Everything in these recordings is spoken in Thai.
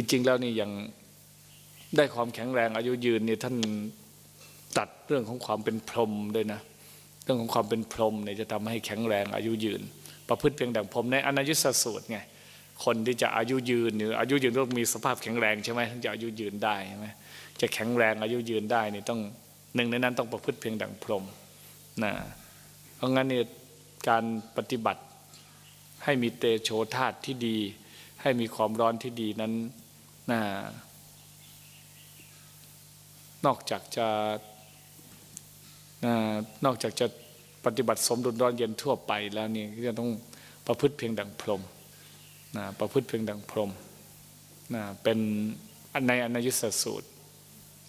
จริง ๆ แล้วนี่ยังได้ความแข็งแรงอายุยืนเนี่ยท่านตัดเรื่องของความเป็นพรหมด้วยนะ เรื่องของความเป็นพรหมเนี่ยจะทำให้แข็งแรงอายุยืน ประพฤติเพียงดังพรหมในอนายุสสูตรไงคนที่จะอายุยืนหรืออายุยืนต้องมีสภาพแข็งแรงใช่ไหมถึงจะอายุยืนได้ใช่ไหมจะแข็งแรงอายุยืนได้นี่ต้องหนึ่งในนั้นต้องประพฤติเพียงดังพรหมนะเพราะงั้นเนี่ยการปฏิบัติให้มีเตโชธาตุที่ดี ให้มีความร้อนที่ดีนั้น นะนอกจากจะนะนอกจากจะปฏิบัติสมดุลร้อนเย็นทั่วไปแล้วนี่ก็จะต้องประพฤติเพียงดังพรหมนะประพฤติเพียงดังพรหมนะเป็นในอนยุสสูตร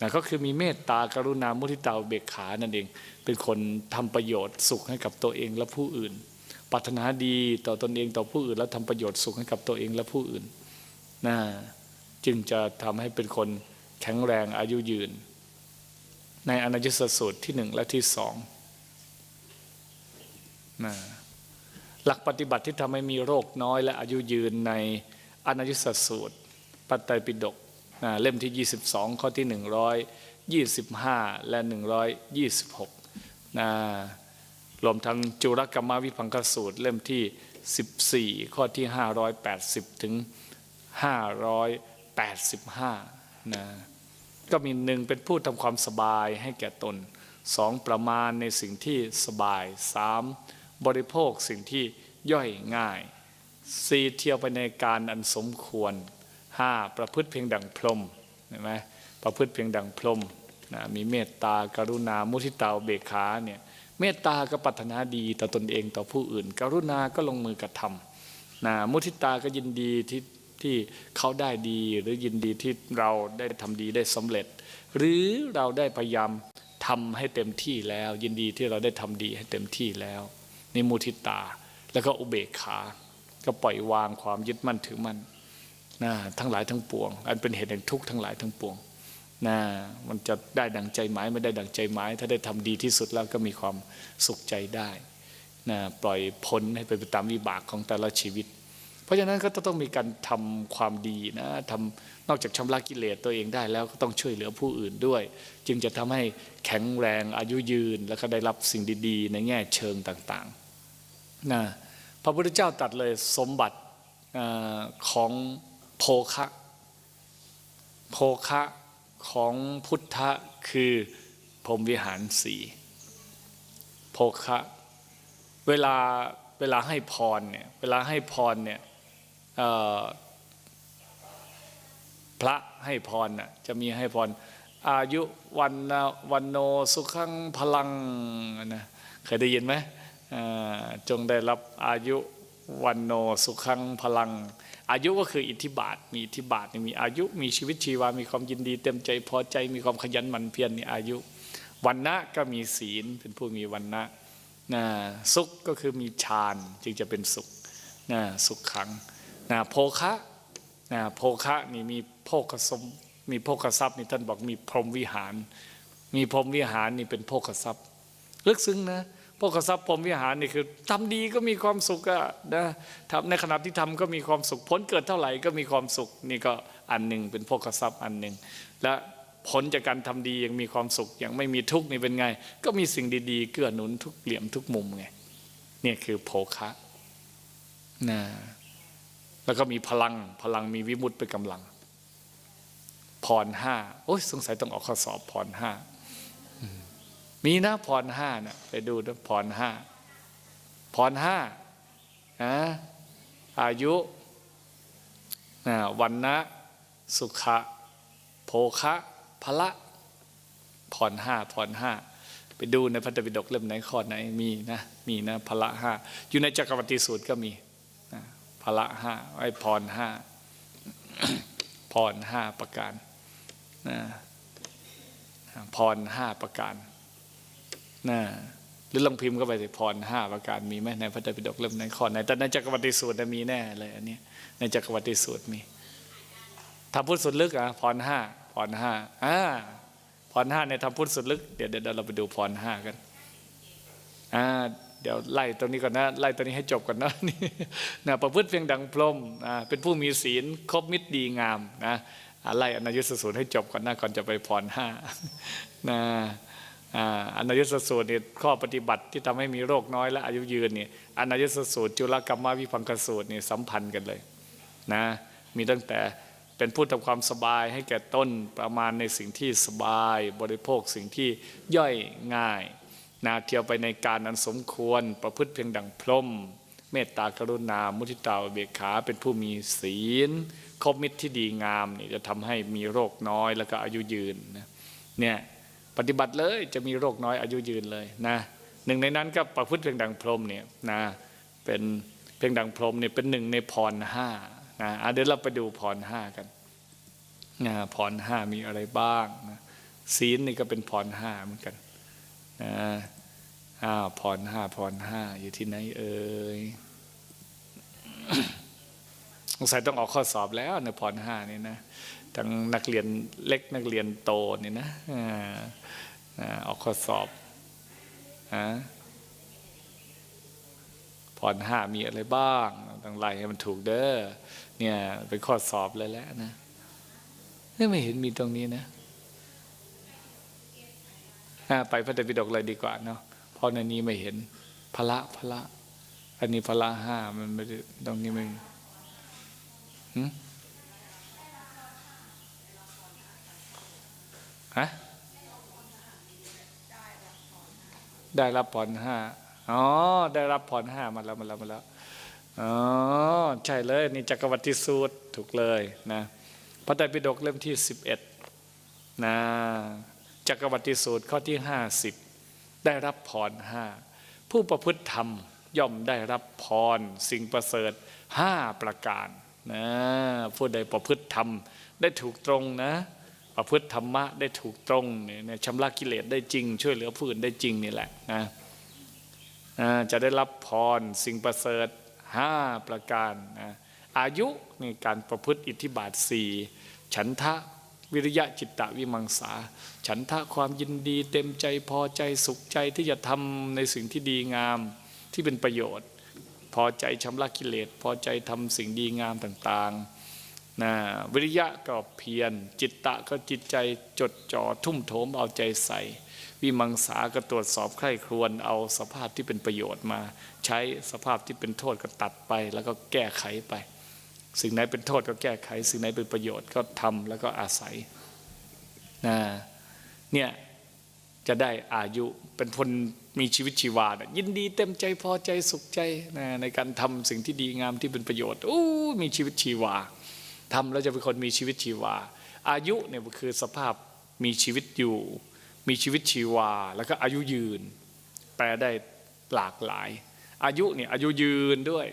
นะก็คือมีเมตตากรุณามุทิตาเบกขานั่นเอง เป็นคนทำประโยชน์สุขให้กับตัวเองและผู้อื่นปรารถนาดีต่อตนเองต่อผู้อื่น แล้วทำประโยชน์สุขให้กับตัวเองและผู้อื่นนะ จึงจะทำให้เป็นคนแข็งแรงอายุยืน ในอนายุสสูตรที่หนึ่งและที่สองนะหลักปฏิบัติที่ทำให้มีโรคน้อยและอายุยืนในอนายุสสูตร ปัตไตรปิฎกนะเล่มที่ 22 ข้อที่ 125 และ 126นะรวมทั้งจุรกรรมวิพังคสูตร เล่มที่ 14 ข้อที่ 580 ถึง 85นะก็มีหนึ่งเป็นผู้ทำความสบายให้แก่ตนสองประมาณในสิ่งที่สบายสามบริโภคสิ่งที่ย่อยง่ายสี่เที่ยวไปในการอันสมควรห้าประพฤติเพียงดังพรหมเห็นไหมประพฤติเพียงดังพรหมนะมีเมตตากรุณามุทิตาเบกขาเนี่ยเมตตาก็ปรารถนาดีต่อตนเองต่อผู้อื่น กรุณาก็ลงมือกระทำนะมุทิตาก็ยินดีที่ ที่เขาได้ดีหรือยินดีที่เราได้ทำดีได้สำเร็จ หรือเราได้พยายามทำให้เต็มที่แล้ว ยินดีที่เราได้ทำดีให้เต็มที่แล้วนี่มุทิตา แล้วก็อุเบกขา ก็ปล่อยวางความยึดมั่นถือมั่นนะทั้งหลายทั้งปวง อันเป็นเหตุแห่งทุกข์ทั้งหลายทั้งปวงนะมันจะได้ดังใจหมายไม่ได้ดังใจหมาย ถ้าได้ทำดีที่สุดแล้วก็มีความสุขใจได้นะปล่อยพ้นให้เป็นไปตามวิบากของแต่ละชีวิต ราะฉะนั้นก็ต้องมีการทำความดีนะทำนอกจากชำระกิเลสตัวเองได้แล้วก็ต้องช่วยเหลือผู้อื่นด้วย จึงจะทำให้แข็งแรงอายุยืนแล้วก็ได้รับสิ่งดีๆ ในแง่เชิงต่างๆนะพระพุทธเจ้าตัดเลยสมบัติของโภคะโภคะของพุทธะคือพรมวิหารสีโภคะ เวลาเวลาให้พรเนี่ยเวลาให้พรเนี่ย พระให้พรนะจะมีให้พร อายุวันวันโนสุขังพลังนะเคยได้ยินไหมจงได้รับอายุวันโนสุขังพลัง อายุก็คืออิทธิบาทมีอิทธิบาทมีอายุมีชีวิตชีวา มีความยินดี เต็มใจพอใจมีความขยันหมั่นเพียรนี่อายุวันนะก็มีศีลเป็นผู้มีวันนะนะสุขก็คือมีฌานจึงจะเป็นสุขนะสุขขัง นะโภคะนะโภคะนี่มีโภคสมมีโภคทรัพย์นี่ท่านบอกมีพรหมวิหาร มีพรหมวิหารนี่เป็นโภคทรัพย์ลึกซึ้งนะโภคทรัพย์พรหมวิหารนี่คือทำดีก็มีความสุขอะนะทำในขณะที่ทำก็มีความสุขผลเกิดเท่าไหร่ก็มีความสุขนี่ก็อันหนึ่งเป็นโภคทรัพย์อันหนึ่งและผลจากการทำดียังมีความสุขยังไม่มีทุกข์นี่เป็นไง ก็มีสิ่งดีๆ เกื้อหนุนทุกเหลี่ยมทุกมุมไงเนี่ยคือโภคะนะ แล้วก็มีพลังพลังมีวิมุตติเป็นกำลัง พรห้าโอ้ยสงสัยต้องออกข้อสอบพรห้ามีนะพรห้านะไปดูนะพรห้าพรห้านะอายุนะวันนะสุขะโภคะพละพรห้าพรห้าไปดูในพัตปิฎกเล่มไหนข้อไหนมีนะมีนะพละห้าอยู่ในจักรวัติสูตรก็มี พละห้าไอ้พรห้าพรห้าประการนะพรห้าประการนะหรือลองพิมพ์ก็ไปสิพรห้าประการมีไหมในพระไตรปิฎกเล่มไหนข้อไหนแต่ในจักรวัติสูตรมีแน่เลยอันนี้ในจักรวัติสูตรมีทำพุทธสุดลึกอะพรห้าพรห้าอ่าพรห้าในทำพุทธสุดลึกเดี๋ยวเดี๋ยวเราไปดูพรห้ากันอ่า เดี๋ยวไล่ตรงนี้ก่อนนะไล่ตรงนี้ให้จบก่อนนะนี่นะประพฤติเพียงดังพรมอ่าเป็นผู้มีศีลครบมิตรดีงามนะไล่อนายุสสูตรให้จบก่อนนะก่อนจะไปพรห้านะอ่าอนายุสสูตรเนี่ยข้อปฏิบัติที่ทำให้มีโรคน้อยและอายุยืนเนี่ยอนายุสสูตรจุลกรรมวิพังกสูตรเนี่ยสัมพันธ์กันเลยนะมีตั้งแต่เป็นผู้ทำความสบายให้แก่ต้นประมาณในสิ่งที่สบาย บริโภคสิ่งที่ย่อยง่าย นาเที่ยวไปในการอันสมควรประพฤติเพียงดังพรมเมตตากรุณา มุทิตาเบกขาเป็นผู้มีศีลคบมิตรที่ดีงามนี่จะทำให้มีโรคน้อยแล้วก็อายุยืนนะเนี่ยปฏิบัติเลยจะมีโรคน้อยอายุยืนเลยนะหนึ่งในนั้นก็ประพฤติเพียงดังพรมเนี่ยนะเป็นเพียงดังพรมเนี่ยเป็นหนึ่งในพรห้านะอะเดี๋ยวเราไปดูพรห้ากันนะพรห้ามีอะไรบ้างนะศีลนี่ก็เป็นพรห้าเหมือนกัน นะอ้าพรห้าพรห้าอยู่ที่ไหนเอ่ยสงสัยต้องออกข้อสอบแล้วในพรห้านี่นะทั้งนักเรียนเล็กนักเรียนโตนี่นะอ่าออกข้อสอบอะพรห้ามีอะไรบ้างต้องไล่ให้มันถูกเด้อเนี่ยเป็นข้อสอบเลยแหละนะไม่เห็นมีตรงนี้นะ ไปพระไตรปิฎกเลยดีกว่าเนาะเพราะในนี้ไม่เห็นพละพละอันนี้พละห้ามันไม่ได้ตรงนี้ไม่ฮะได้รับผ่อนห้าอ๋อ ได้รับผ่อนห้ามาแล้วมาแล้วมาแล้วอ๋อ ใช่เลย นี่จักรวรรดิสูตรถูกเลยนะ พระไตรปิฎกเล่มที่สิบเอ็ดนะ จักรวรรดิสูตรข้อที่ 50 ได้รับพรห้าผู้ประพฤติธรรมย่อมได้รับพรสิ่งประเสริฐห้าประการนะผู้ใดประพฤติธรรมได้ถูกตรงนะ ประพฤติธรรมะได้ถูกตรงเนี่ยชำระกิเลสได้จริง ช่วยเหลือผู้อื่นได้จริงนี่แหละนะจะได้รับพรสิ่งประเสริฐห้าประการนะอายุในการประพฤติอิทธิบาทสี่ฉันทะ วิริยะจิตตะวิมังสา ฉันทะความยินดีเต็มใจพอใจสุขใจที่จะทำในสิ่งที่ดีงามที่เป็นประโยชน์ พอใจชำระกิเลส พอใจทำสิ่งดีงามต่างๆนะวิริยะก็เพียรจิตตะก็จิตใจจดจ่อทุ่มโถมเอาใจใส่ วิมังสาก็ตรวจสอบใคร่ครวญเอาสภาพที่เป็นประโยชน์มา ใช้สภาพที่เป็นโทษก็ตัดไปแล้วก็แก้ไขไป สิ่งไหนเป็นโทษก็แก้ไข สิ่งไหนเป็นประโยชน์ก็ทำแล้วก็อาศัยนะเนี่ยจะได้อายุเป็นคนมีชีวิตชีวานะยินดีเต็มใจพอใจสุขใจนะในการทำสิ่งที่ดีงามที่เป็นประโยชน์อู้มีชีวิตชีวาทำแล้วจะเป็นคนมีชีวิตชีวา อายุเนี่ยคือสภาพมีชีวิตอยู่ มีชีวิตชีวา แล้วก็อายุยืน แปลได้หลากหลาย อายุเนี่ยอายุยืนด้วย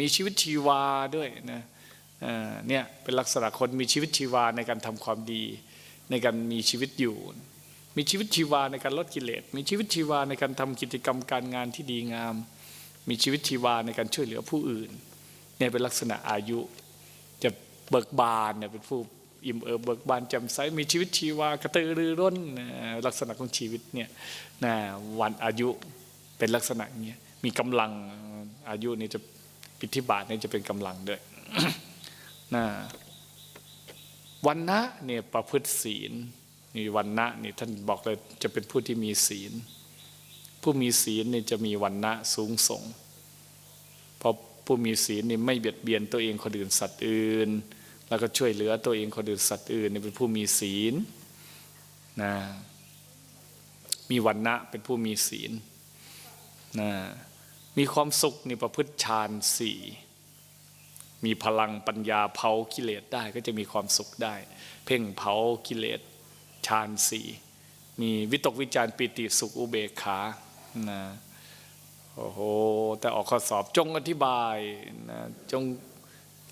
มีชีวิตชีวาด้วยนะ เนี่ยเป็นลักษณะคนมีชีวิตชีวาในการทำความดี ในการมีชีวิตอยู่ มีชีวิตชีวาในการลดกิเลส มีชีวิตชีวาในการทำกิจกรรมการงานที่ดีงาม มีชีวิตชีวาในการช่วยเหลือผู้อื่นเนี่ยเป็นลักษณะอายุ จะเบิกบานเนี่ยเป็นผู้อิ่มเอิบเบิกบานแจ่มใสมีชีวิตชีวากระตือรือร้นลักษณะของชีวิตเนี่ยนะวันอายุเป็นลักษณะเงี้ยมีกำลังอายุนี่จะปิธิบาทนี่จะเป็นกำลังด้วย นะวันนะเนี่ยประพฤติศีลนี่วันนะนี่ท่านบอกเลยจะเป็นผู้ที่มีศีล ผู้มีศีลนี่จะมีวันนะสูงส่งเพราะผู้มีศีลนี่ไม่เบียดเบียนตัวเองคนอื่นสัตว์อื่น แล้วก็ช่วยเหลือตัวเองคนอื่นสัตว์อื่นนี่เป็นผู้มีศีลนะมีวันนะเป็นผู้มีศีลนะมีความสุขนี่ประพฤติฌานสี่ มีพลังปัญญาเผากิเลสได้ก็จะมีความสุขได้ เพ่งเผากิเลสฌานสี่มีวิตกวิจารปิติสุขอุเบกขานะโอ้โหแต่ออกข้อสอบจงอธิบายนะจง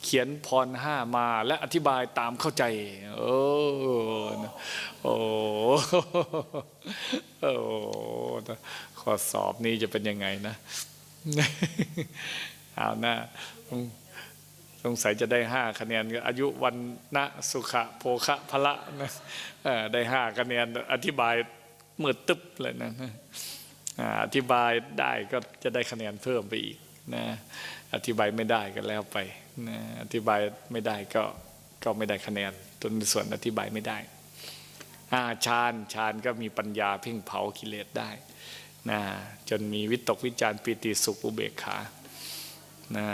เขียนพรห้ามาและอธิบายตามเข้าใจ โอ้นะโอ้โอ้ข้อสอบนี้จะเป็นยังไงนะ เอาหน้า สงสัยจะได้ห้าคะแนนอายุวันนะสุขะโภคะพละนะได้ห้าคะแนนอธิบายมืดตึ๊บเลยนะอ่าอธิบายได้ก็จะได้คะแนนเพิ่มไปอีกนะอธิบายไม่ได้ก็แล้วไปนะอธิบายไม่ได้ก็ก็ไม่ได้คะแนนตนส่วนอธิบายไม่ได้อาฌานฌานก็มีปัญญาเพ่งเผากิเลสได้นะจนมีวิตกวิจารปิติสุขอุเบกขานะ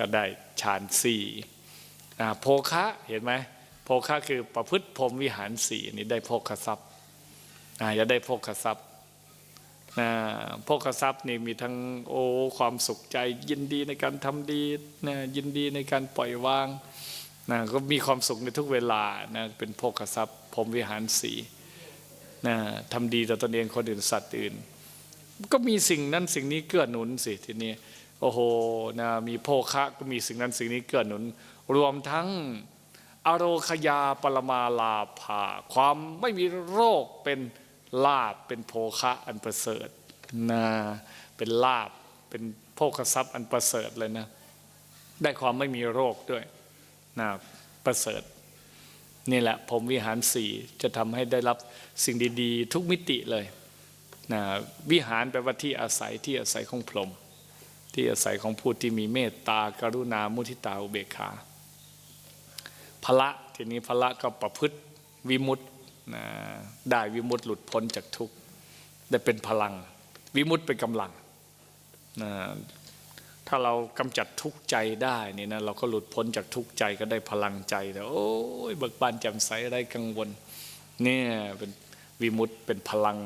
ก็ได้ฌานสี่โภคะเห็นไหมโภคะคือประพฤติพรหมวิหารสี่นี่ได้โภคทรัพย์อ่าจะได้โภคทรัพย์นะโภคทรัพย์นี่มีทั้งโอ้ความสุขใจ ยินดีในการทำดีนะยินดีในการปล่อยวางนะก็มีความสุขในทุกเวลานะเป็นโภคทรัพย์พรหมวิหารสีนะทำดีต่อตนเองคนอื่นสัตว์อื่น ก็มีสิ่งนั้นสิ่งนี้เกื้อหนุนสิทีนี้ โอ้โหนะมีโภคะก็มีสิ่งนั้นสิ่งนี้เกื้อหนุน รวมทั้งอโรคยาปรมาลาภา ความไม่มีโรคเป็นลาบเป็นโภคะอันประเสริฐนะเป็นลาบเป็นโภคทรัพย์อันประเสริฐเลยนะ ได้ความไม่มีโรคด้วยนะประเสริฐนี่แหละผมวิหารสี่จะทำให้ได้รับสิ่งดี ๆ ทุกมิติเลยนะวิหารแปลว่าที่อาศัยที่อาศัยของพรหม ที่อาศัยของผู้ที่มีเมตตากรุณามุทิตาอุเบกขาพละทีนี้พละก็ประพฤติวิมุตตินะได้วิมุตติหลุดพ้นจากทุกข์ได้เป็นพลัง วิมุตติเป็นกำลังนะถ้าเรากำจัดทุกข์ใจได้นี่นะเราก็หลุดพ้นจากทุกข์ใจก็ได้พลังใจแล้วโอ้ยเบิกบานแจ่มใสไร้กังวลเนี่ยเป็นวิมุตติเป็นพลัง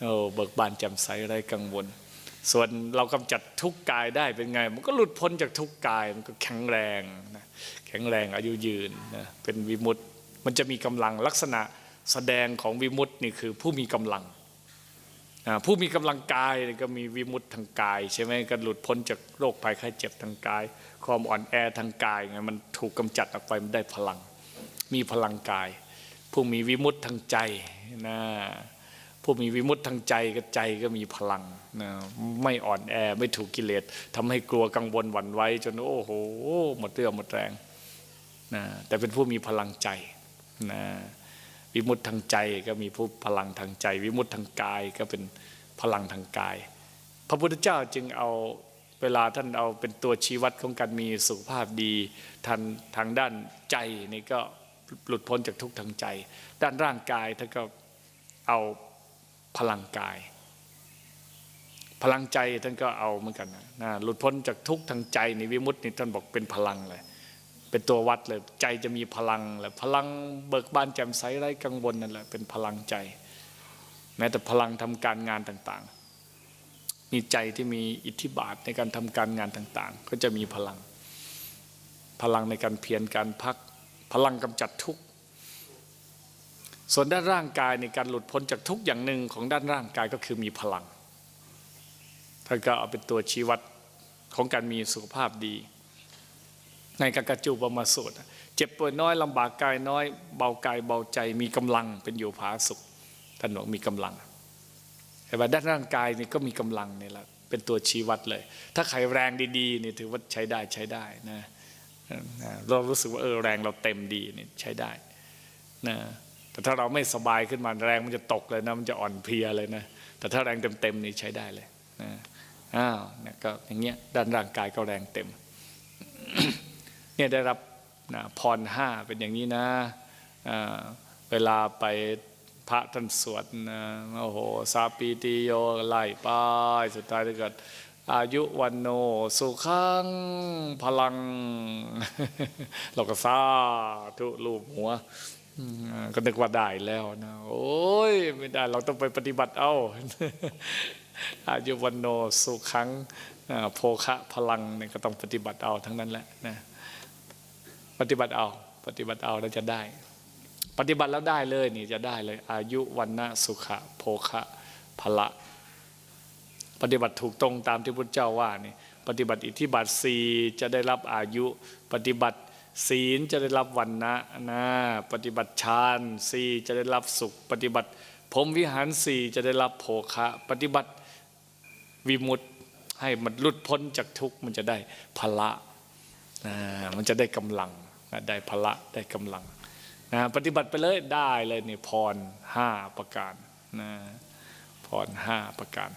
โอ้เบิกบานแจ่มใสไร้กังวล ส่วนเรากำจัดทุกกายได้เป็นไง มันก็หลุดพ้นจากทุกกายมันก็แข็งแรงนะแข็งแรงอายุยืนนะเป็นวิมุตติมันจะมีกำลังลักษณะแสดงของวิมุตตินี่คือผู้มีกำลังผู้มีกำลังกายก็มีวิมุตติทางกาย ใช่ไหมก็หลุดพ้นจากโรคภัยไข้เจ็บทางกาย ความอ่อนแอทางกายไงมันถูกกำจัดออกไปมันได้พลัง มีพลังกาย ผู้มีวิมุตติทางใจนะ ผู้มีวิมุตติทางใจก็ใจก็มีพลังนะไม่อ่อนแอไม่ถูกกิเลสทำให้กลัวกังวลหวั่นไหวจนโอ้โหหมดเรี่ยวหมดแรงนะแต่เป็นผู้มีพลังใจนะวิมุตติทางใจก็มีผู้พลังทางใจ วิมุตติทางกายก็เป็นพลังทางกาย พระพุทธเจ้าจึงเอาเวลาท่านเอาเป็นตัวชี้วัดของการมีสุขภาพดีทางทางด้านใจนี่ก็หลุดพ้นจากทุกข์ทางใจ ด้านร่างกายท่านก็เอา พลังกาย พลังใจท่านก็เอาเหมือนกันนะหลุดพ้นจากทุกข์ทางใจในวิมุตตินี่ท่านบอกเป็นพลังเลยเป็นตัววัดเลยใจจะมีพลังแหละพลังเบิกบานแจ่มใสไร้กังวลนั่นแหละเป็นพลังใจ แม้แต่พลังทำการงานต่างๆ มีใจที่มีอิทธิบาทในการทำการงานต่างๆ ก็จะมีพลัง พลังในการเพียรการพัก พลังกำจัดทุกข์ ส่วนด้านร่างกายในการหลุดพ้นจากทุกอย่างหนึ่งของด้านร่างกายก็คือมีพลังท่านก็เอาเป็นตัวชี้วัดของการมีสุขภาพดี ในกากจูปมาสูตรเจ็บป่วยน้อยลำบากกายน้อย เบากายเบาใจมีกำลังเป็นอยู่ผาสุขท่านบอกมีกำลังแต่ว่าด้านร่างกายนี่ก็มีกำลังนี่แหละเป็นตัวชี้วัดเลย ถ้าใครแรงดีๆนี่ถือว่าใช้ได้ใช้ได้นะเรารู้สึกว่าเออแรงเราเต็มดีนี่ใช้ได้นะ แต่ถ้าเราไม่สบายขึ้นมาแรงมันจะตกเลยนะมันจะอ่อนเพลียเลยนะแต่ถ้าแรงเต็มๆนี่ใช้ได้เลยนะอ้าวเนี่ยก็อย่างเงี้ยด้านร่างกายก็แรงเต็มเนี่ยได้รับนะพรห้าเป็นอย่างนี้นะอ่าเวลาไปพระท่านสวดนะโอ้โหสาปีติโยไล่ไปสุดท้ายถ้าเกิดอายุวันโนสุขังพลัง เราก็ซาทุลูบหัว ก็นึกว่าได้แล้วนะ โอ้ยไม่ได้เราต้องไปปฏิบัติเอาอายุวันโนสุขังโภคะพลังเนี่ยก็ต้องปฏิบัติเอาทั้งนั้นแหละนะปฏิบัติเอา ปฏิบัติเอาแล้วจะได้ ปฏิบัติแล้วได้เลยนี่จะได้เลย อายุวันนะสุขะโภคะพละปฏิบัติถูกตรงตามที่พุทธเจ้าว่านี่ปฏิบัติอิทธิบาทสีจะได้รับอายุ ปฏิบัติ ศีลจะได้รับวันนะนะปฏิบัติฌานสี่จะได้รับสุข ปฏิบัติพรมวิหารสี่จะได้รับโภคะ ปฏิบัติวิมุตติให้มันหลุดพ้นจากทุกข์มันจะได้พละนะมันจะได้กำลังนะได้พละได้กำลังนะปฏิบัติไปเลยได้เลยนี่พรห้าประการนะพรห้าประการ